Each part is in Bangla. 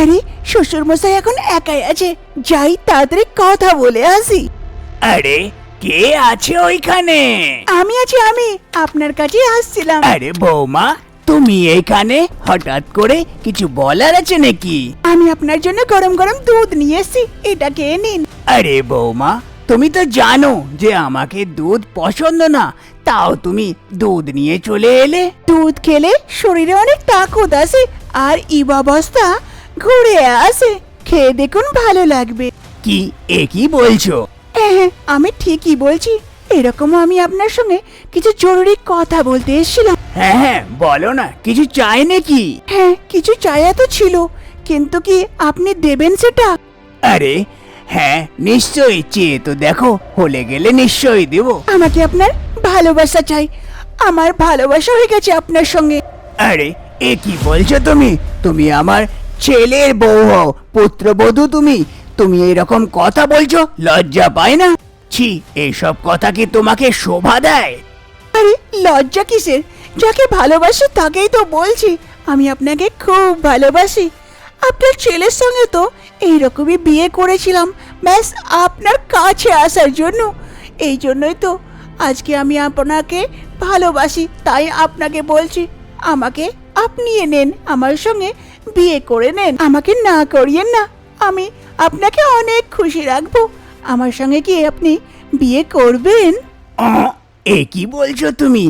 আরে শ্বশুর মশাই এখন একাই আছে। যাই তাড়াতাড়ি কথা বলে আসি। আরে কে আছে ওইখানে? আমি আছি আমি। আপনার কাছে আসছিলাম। আরে বৌমা তুমি এখানে হঠাৎ করে কিছু বলার আছে নাকি? আমি আপনার জন্য গরম গরম দুধ নিয়ে এসেছি। এটা খেয়ে নিন। আরে বৌমা তুমি তো জানো যে আমাকে দুধ পছন্দ না। তাও তুমি দুধ নিয়ে চলে এলে। দুধ খেলে শরীরে অনেক তাকত আসে আর ইবাবস্থা ঘুরে আসে। খেয়ে দেখুন ভালো লাগবে। কি এ কি বলছো? হ্যাঁ হ্যাঁ আমি ঠিকই বলছি। এরকম আমি আপনার সঙ্গে কিছু জরুরি কথা বলতে এসেছিলাম। হ্যাঁ হ্যাঁ বলো না কিছু চাই নাকি? হ্যাঁ কিছু চায়া তো ছিল কিন্তু কি আপনি দেবেন সেটা? আরে হ্যাঁ নিশ্চয়ই চেয়ে তো দেখো হলে গেলে নিশ্চয়ই দেবো। আমাকে আপনার ভালোবাসা চাই। আমার ভালোবাসা হয়ে গেছে আপনার সঙ্গে। আরে এ কি বলছো তুমি? তুমি আমার ছেলের বউ হও, পুত্রবধূ তুমি। তুমি এরকম কথা বলছো, লজ্জা পায় না? ছি এইসব কথা কি তোমাকে শোভা দেয়? আরে, লজ্জা কিসের? যাকে ভালোবাসি তাকেই তো বলছি। আমি আপনাকে খুব ভালোবাসি। আপনার ছেলের সঙ্গে তো এইরকমই বিয়ে করেছিলাম। ব্যাস, আপনার কাছে আসার জন্য। এই জন্যই তো আজকে আমি আপনাকে ভালোবাসি, তাই আপনাকে বলছি, আমাকে আপনিয়ে নেন আমার সঙ্গে। বিয়ে করে নেন। আমাকে না করিয়েন না আমি আপনাকে অনেক খুশি রাখব। আমার সঙ্গে কি আপনি বিয়ে করবেন? এ কি বলছো তুমি?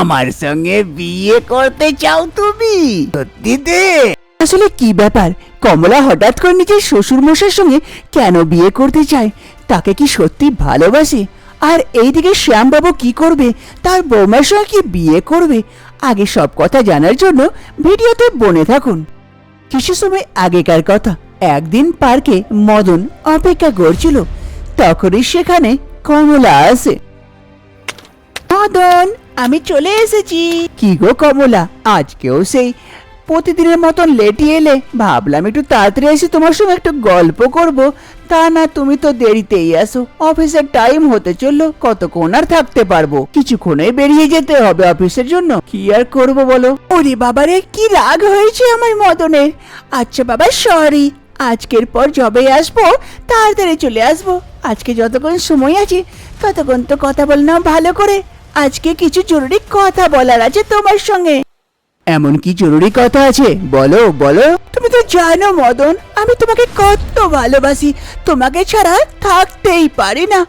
আমার সঙ্গে বিয়ে করতে চাও তুমি? সত্যিতে আসলে কি ব্যাপার? কমলা হঠাৎ করে নিজের শ্বশুর মশাইয়ের সঙ্গে কেন বিয়ে করতে চায়? তাকে কি সত্যি ভালোবাসে? আর এইদিকে শ্যামবাবু কি করবে? তার বৌমার সঙ্গে কি বিয়ে করবে? আগে সব কথা জানার জন্য ভিডিওতে বনে থাকুন। কিছু সময় আগেকার কথা। একদিন পার্কে মদন অপেক্ষা করছিল। তখনই সেখানে কমলা আসে। মদন, আমি চলে এসেছি। কি গো কমলা, আজকেও সেই প্রতিদিনের মতন লেটি এলে। ভাবলাম একটু তাড়াতাড়ি এসে তোমার সঙ্গে একটু গল্প করব। তা না, তুমি তো দেরিতেই আসো অফিসের টাইম হতে চলল, কতক্ষণ আর থাকতে পারব? কিছুক্ষণে বেরিয়ে যেতে হবে অফিসের জন্য। কি আর করব বলো? ওরে বাবারে, কি রাগ হয়েছে আমার মদনের আচ্ছা বাবা সরি আজকের পর যবে আসব, তাড়াতাড়ি চলে আসব। আজকে যতক্ষণ সময় আছে, ততক্ষণ তো কথা বল না ভালো করে। আজকে কিছু জরুরি কথা বলার আছে তোমার সঙ্গে। এমন কি জরুরি কথা আছে? বলো বলো। তুমি তো জানো মদন আমি তোমাকে কত ভালোবাসি। তোমাকে ছাড়া থাকতেই পারি না।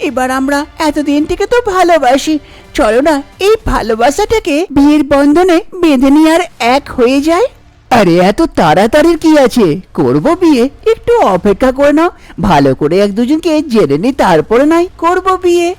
এবার আমরা এতদিন থেকে তো ভালোবাসি। চলো না এই ভালোবাসাটাকে বিয়ের বন্ধনে বেঁধে নিয়ে আর এক হয়ে যায় আরে এত তাড়াতাড়ির কি আছে? করব বিয়ে? একটু অপেক্ষা করে নাও। ভালো করে এক দুজনকে জেনে নি তারপরে নাই। করব বিয়ে।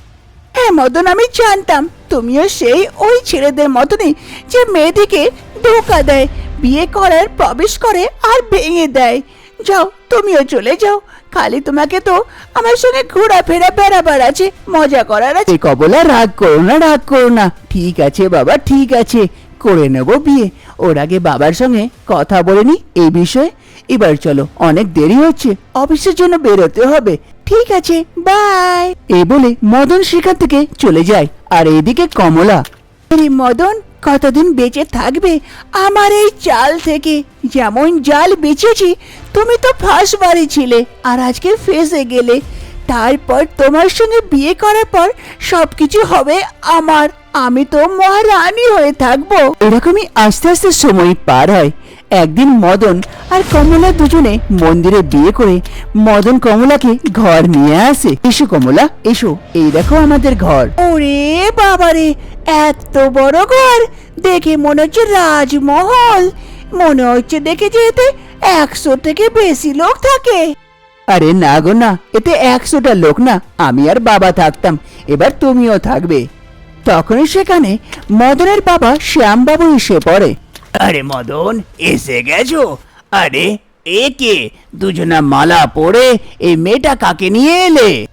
হ্যাঁ মদন, আমি জানতাম। তুমিও সেই ওই ছেলেদের মতনই যে মেয়েটিকে ধোকা দেয়, বিয়ে করার, প্রবেশ করে আর ভেঙে দেয়। যাও, তুমিও চলে যাও। খালি তোমাকে তো আমার সঙ্গে ঘোরাফেরা বেড়াবার আছে, মজা করার আছে। কবলা, রাগ করো না, রাগ করো না। ঠিক আছে বাবা, ঠিক আছে। করে নেব বিয়ে। ওর আগে বাবার সঙ্গে কথা বলে নি এই বিষয়ে। এবার চলো, অনেক দেরি হচ্ছে। অফিসের জন্য বেরোতে হবে। ঠিক আছে বাই এ বলে মদন সেখান থেকে চলে যায়। আর এদিকে কমলা, আরে মদন, কতদিন বেঁচে থাকবে? আমার এই চাল থেকে যেমন জাল বেঁচেছি, তুমি তো ফাঁস বাড়ি ছিলে আর আজকে ফেসে গেলে। তারপর তোমার সঙ্গে বিয়ে করার পর সবকিছু হবে আমার। আমি তো মহারানী হয়ে থাকব। এরকমই আস্তে আস্তে সময় পার হয়। একদিন মদন আর কমলা দুজনে মন্দিরে বিয়ে করে মদন কমলাকে ঘর নিয়ে আসে। এসো কমলা, এসো, এই দেখো আমাদের ঘর। ওরে বাবারে, এত বড় ঘর! দেখে মনে হচ্ছে রাজমহল। মনে হচ্ছে দেখে যেতে একশো থেকে বেশি লোক থাকে। আরে না গো না, এতে একশোটা লোক না, আমি আর বাবা থাকতাম, এবার তুমিও থাকবে। তখনই সেখানে মদনের বাবা শ্যামবাবু এসে পড়ে। আরে মদন, এসে গেছো? আরে, এ কে? দুজনা মালা পরে এই মেয়েটা কাকে নিয়ে এলে?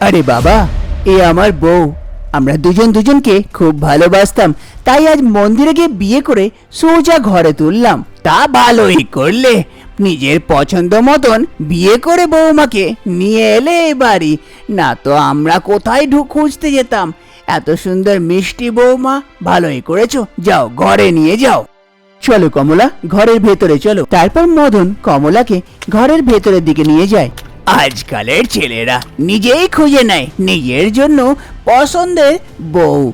আরে বাবা, এ আমার বউ। আমরা দুজন দুজনকে খুব ভালোবাসতাম, তাই আজ মন্দিরে গিয়ে বিয়ে করে সোজা ঘরে তুললাম। তা ভালোই করলে। নিজের পছন্দ মতন বিয়ে করে বৌমাকে নিয়ে এলে বাড়ি। না তো আমরা কোথায় ঢুক খুঁজতে যেতাম। এত সুন্দর মিষ্টি বৌমা ভালোই করেছ। যাও, ঘরে নিয়ে যাও। চলো কমলা, ঘরের ভেতরে চলো। তারপর মদন কমলাকে ঘরের ভেতরের দিকে নিয়ে যায়। আজকালের ছেলেরা নিজেই খুঁজে নেয় নিজের জন্য পছন্দের বউ।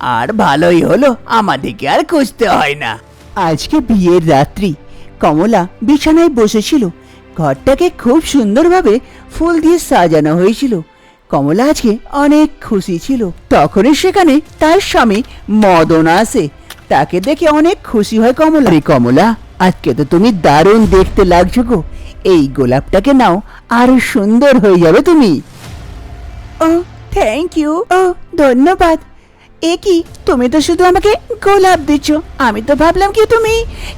আর ভালোই হলো আমাদেরকে আর খুঁজতে হয় না। আজকে বিয়ের রাত্রি, কমলা বিছানায় বসেছিল। ঘরটাকে খুব সুন্দরভাবে ফুল দিয়ে সাজানো হয়েছিল। কমলা আজকে অনেক খুশি ছিল। তখনই সেখানে তার স্বামী মদন আসে। তাকে দেখে অনেক খুশি হয় কমলা। আরে কমলা, আজকে তো তুমি দারুণ দেখতে লাগছো গো। এই গোলাপটাকে নাও, আরও সুন্দর হয়ে যাবে তুমি। ও থ্যাংক ইউ ও, ধন্যবাদ। এ কি, তুমি তো শুধু আমাকে গোলাপ দিচ্ছ। আমি তো ভাবলাম কি তুমি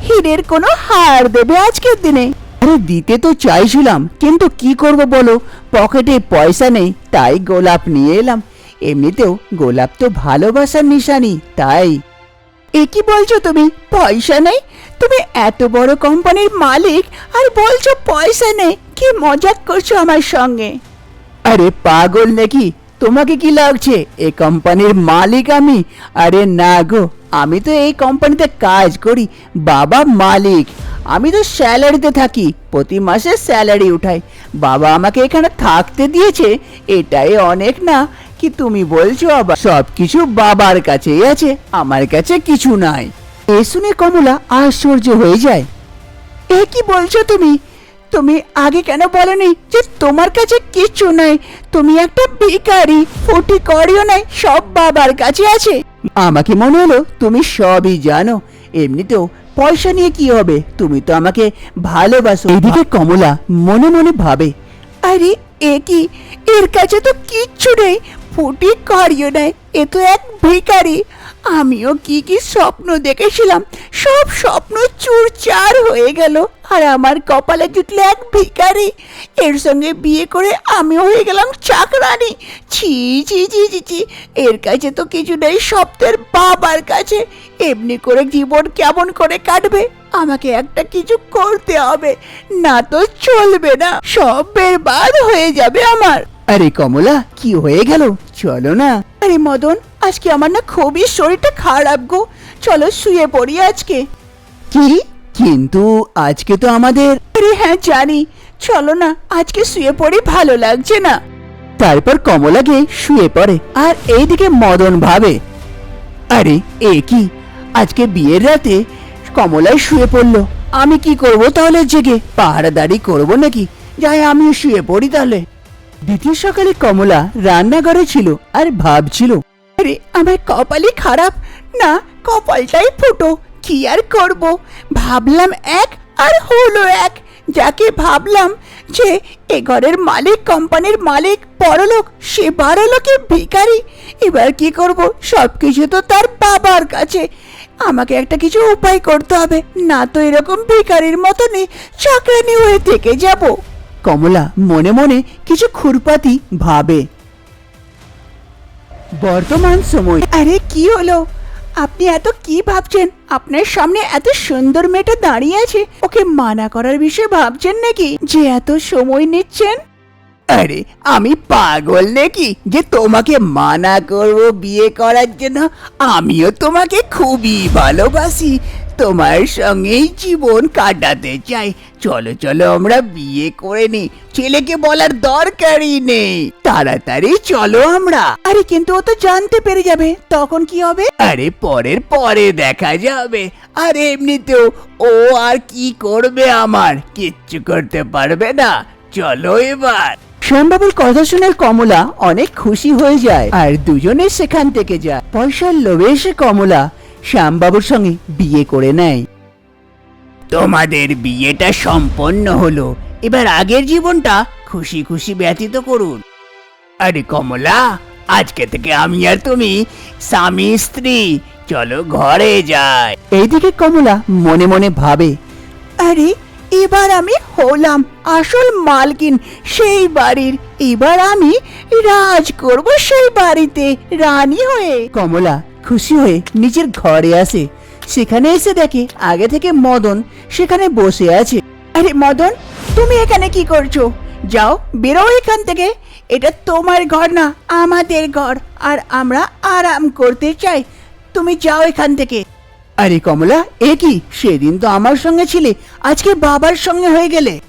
হীরের কোনো হার দেবে আজকের দিনে। আরে দিতে তো চাইছিলাম, কিন্তু কি করব বলো? পকেটে পয়সা নেই, তাই গোলাপ নিয়ে এলাম। এমনিতেও গোলাপ তো ভালোবাসার নিশানি, তাই। এ কি বলছো তুমি? পয়সা নেই? তুমি এত বড় কোম্পানির মালিক আর বলছো পয়সা নেই। কি মজাক করছ আমার সঙ্গে? আরে পাগল নাকি? তোমাকে কি লাগছে? এই কোম্পানির মালিক আমি? আরে না গো, আমি তো এই কোম্পানিতে কাজ করি, বাবা মালিক। আমি তো স্যালারিতে থাকি, প্রতি মাসে স্যালারি উঠাই। বাবা আমাকে এখানে থাকতে দিয়েছে, এটাই অনেক না? কি তুমি বলছো আবার? সব কিছু বাবার কাছেই আছে, আমার কাছে কিছু নাই। এ শুনে কমলা আশ্চর্য হয়ে যায়। এ কি বলছো তুমি? তুমি আগে কেন বলনি যে তোমার কাছে কিছু নাই? তুমি একটা ভিখারি ফুটি করিও নাই, সব বাবার কাছে আছে। আমাকে মনে হলো তুমি সবই জানো। এমনিতেও পয়সা নিয়ে কি হবে? তুমি তো আমাকে ভালোবাসো। এদিকে কমলা মনে মনে ভাবে, আরে, এ কি? এর কাছে তো কিচ্ছু নেই। ফুটি করিও নাই এ তো এক ভিখারি। আমিও কি কি স্বপ্ন দেখেছিলাম, সব স্বপ্ন চুরচার হয়ে গেল, আর আমার কপালে জুটলে এক ভিখারি। এর সঙ্গে বিয়ে করে আমিও হয়ে গেলাম চাকরানি। ছি ছি ছি ছি ছি, এর কাছে তো কিছু নেই সপ্তের বাবার কাছে। এমনি করে জীবন কেমন করে কাটবে? আমাকে একটা কিছু করতে হবে, না তো চলবে না, সব বেরবাদ হয়ে যাবে আমার। আরে কমলা কি হয়ে গেল? চলো না। আরে মদন আজকে আমার না খুবই শরীরটা খারাপ গো। চলো শুয়ে পড়ি আজকে। কি? কিন্তু আজকে তো আমাদের আরে হ্যাঁ জানি। চলো না আজকে শুয়ে পড়ি ভালো লাগছে না। তারপর কমলা গিয়ে শুয়ে পড়ে। আর এইদিকে মদন ভাবে আরে এ কি? আজকে বিয়ের রাতে কমলায় শুয়ে পড়ল। আমি কি করব তাহলে জেগে? পাহারাদারি করব নাকি? যাই আমিও শুয়ে পড়ি তাহলে। দ্বিতীয় সকালে কমলা রান্নাঘরে ছিল আর ভাবছিল, আরে, আমার কপালই খারাপ। না, কপালটাই ফুটো। কি আর করব? ভাবলাম এক আর হলো এক। যাকে ভাবলাম যে এ ঘরের মালিক, কোম্পানির মালিক বড়লোক সে বড়লোকের ভিখারি। এবার কি করব? সব কিছু তো তার বাবার কাছে। আমাকে একটা কিছু উপায় করতে হবে। না তো এরকম ভিখারির মতনই চাকরানি হয়ে থেকে যাব। কমলা মনে মনে কিছু খুরপাতি ভাবে। বর্তমান সময় আরে কি হলো? আপনি এত কি ভাবছেন? আপনার সামনে এত সুন্দর মেয়েটা দাঁড়িয়ে আছে ওকে মানা করার বিষয়ে ভাবছেন নাকি? যে এত সময় নিচ্ছেন? আরে আমি পাগল নাকি যে তোমাকে মানা করব বিয়ে করার জন্য? আমিও তোমাকে খুবই ভালোবাসি। তোমার সঙ্গেই জীবন কাটাতে চাই। চলো চলো, আমরা বিয়ে করে নি ছেলেকে বলার দরকারই নেই। তাড়াতাড়ি চলো আমরা। আরে, কিন্তু ও তো জানতে পেরে যাবে। তখন কি হবে? আরে, পরের পরে দেখা যাবে। আর এমনিতেও ও আর কি করবে আমার? কিচ্ছু করতে পারবে না। চলো এবার। শ্যামবাবুর কথা শুনে কমলা অনেক খুশি হয়ে যায় আর দুজনে সেখান থেকে যায়। পয়সার লোভে এসে কমলা শ্যামবাবুর সঙ্গে বিয়ে করে নেয়। তোমাদের বিয়েটা সম্পন্ন হলো। এবার আগের জীবনটা খুশি খুশি ব্যতীত করুন। আরে কমলা আজকে থেকে আমি আর তুমি স্বামী স্ত্রী। চলো ঘরে যাই। এইদিকে কমলা মনে মনে ভাবে আরে এবার আমি হলাম আসল মালকিন সেই বাড়ির। এবার আমি রাজ করব সেই বাড়িতে রানী হয়ে। কমলা খুশি হয়ে নিজের ঘরে আসে। সেখানে এসে দেখে আগে থেকে মদন সেখানে বসে আছে। আরে মদন, তুমি এখানে কি করছ? যাও, বেরো এখান থেকে। এটা তোমার ঘর না, আমাদের ঘর। আর আমরা আরাম করতে চাই। তুমি যাও এখান থেকে। আরে কমলা, এ কি? সেদিন তো আমার সঙ্গে ছিলে। আজকে বাবার সঙ্গে হয়ে গেলে।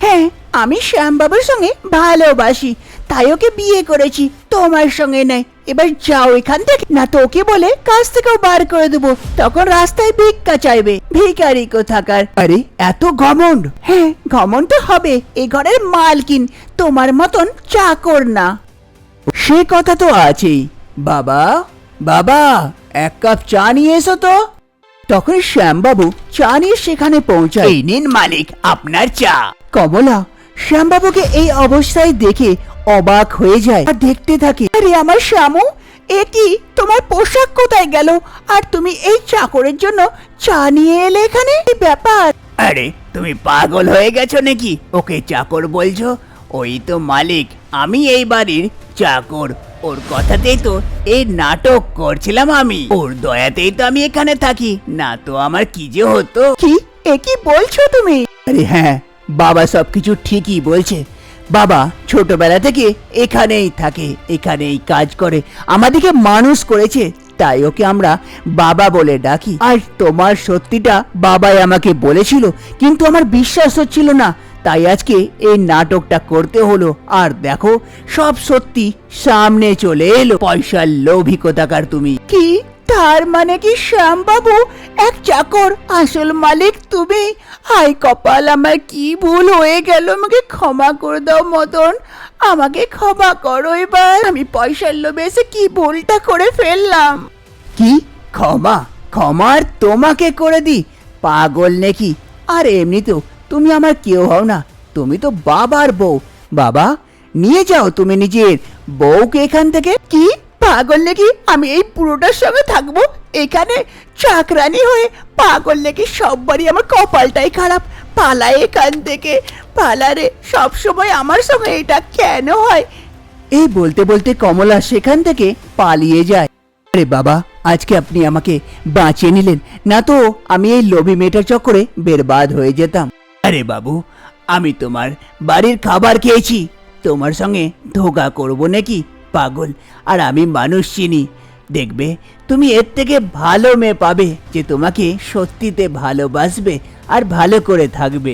হ্যাঁ আমি শ্যামবাবুর সঙ্গে ভালোবাসি। তাই ওকে বিয়ে করেছি। তোমার সঙ্গে নয়। এবার যাও এখান থেকে। না তো ওকে বলে কাজ থেকেও বার করে দেবো। তখন রাস্তায় ভিক্ষা চাইবে। ভিখারি কোথাকার? আরে এত ঘমন্ড হ্যাঁ ঘমন্ড তো হবে। এ ঘরের মালকিন। তোমার মতন চাকর না। সে কথা তো আছেই। বাবা বাবা এক কাপ চা নিয়ে এসো তো। তখন শ্যামবাবু চা নিয়ে সেখানে পৌঁছায়। এই নিন মালিক আপনার চা। কমলা শ্যামবাবুকে এই অবস্থায় দেখে অবাক হয়ে যায় আর দেখতে থাকে আরে আমার শ্যামু এ কি? তোমার পোশাক কোথায় গেল? আর তুমি এই চাকরের জন্য চা নিয়ে এলে এখানে? কি ব্যাপার? আরে তুমি পাগল হয়ে গেছো নাকি? ওকে চাকর বলছো? ওই তো মালিক আমি এই বাড়ির চাকর। ওর কথাতেই তো এই নাটক করছিলাম আমি। ওর দয়াতেই তো আমি এখানে থাকি। না তো আমার কি যে হতো? কি? এ কি বলছো তুমি? আরে হ্যাঁ বাবা সবকিছু ঠিকই বলছে। বাবা ছোটবেলা থেকে এখানেই থাকে, এখানেই কাজ করে। আমাদেরকে মানুষ করেছে, তাই ওকে আমরা বাবা বলে ডাকি। আর তোমার সত্যিটা বাবাই আমাকে বলেছিল, কিন্তু আমার বিশ্বাস হচ্ছিল না। তাই আজকে এই নাটকটা করতে হলো। আর দেখো, সব সত্যি সামনে চলে এলো। পয়সার লোভী তুমি। কি? তার মানে কি শ্যামবাবু? এক চাকর আসল মালিক তুমি? হাই কপাল আমার কি ভুল হয়ে গেল? আমাকে ক্ষমা করে দাও মদন। আমাকে ক্ষমা করো এবার। আমি পয়সার লোভে এসে কি ভুলটা করে ফেললাম? কি? ক্ষমা? ক্ষমা আর তোমাকে করে দি? পাগল নাকি? আর এমনিতেও তুমি আমার কেউ হও না। তুমি তো বাবার বউ। বাবা নিয়ে যাও তুমি নিজের বউকে এখান থেকে। কি? পাগল নাকি? আমি এই পুরোটার সঙ্গে থাকব? এখানে চাকরানি হয়ে পাগল নাকি? সববারই আমার কপালটাই খারাপ। পালাই এখান থেকে। পালারে সব সময় আমার সঙ্গে এটা কেন হয়? এই বলতে বলতে কমলা সেখান থেকে পালিয়ে যায়। আরে বাবা, আজকে আপনি আমাকে বাঁচিয়ে নিলেন। না তো, আমি এই লোভী মেয়েটার চক্করে বেরবাদ হয়ে যেতাম। আরে বাবু, আমি তোমার বাড়ির খাবার খেয়েছি। তোমার সঙ্গে ধোকা করব নাকি? পাগল, আর আমি মানুষ চিনি। দেখবে, তুমি এর থেকে ভালো মেয়ে পাবে যে তোমাকে সত্যিতে ভালোবাসবে আর ভালো করে থাকবে।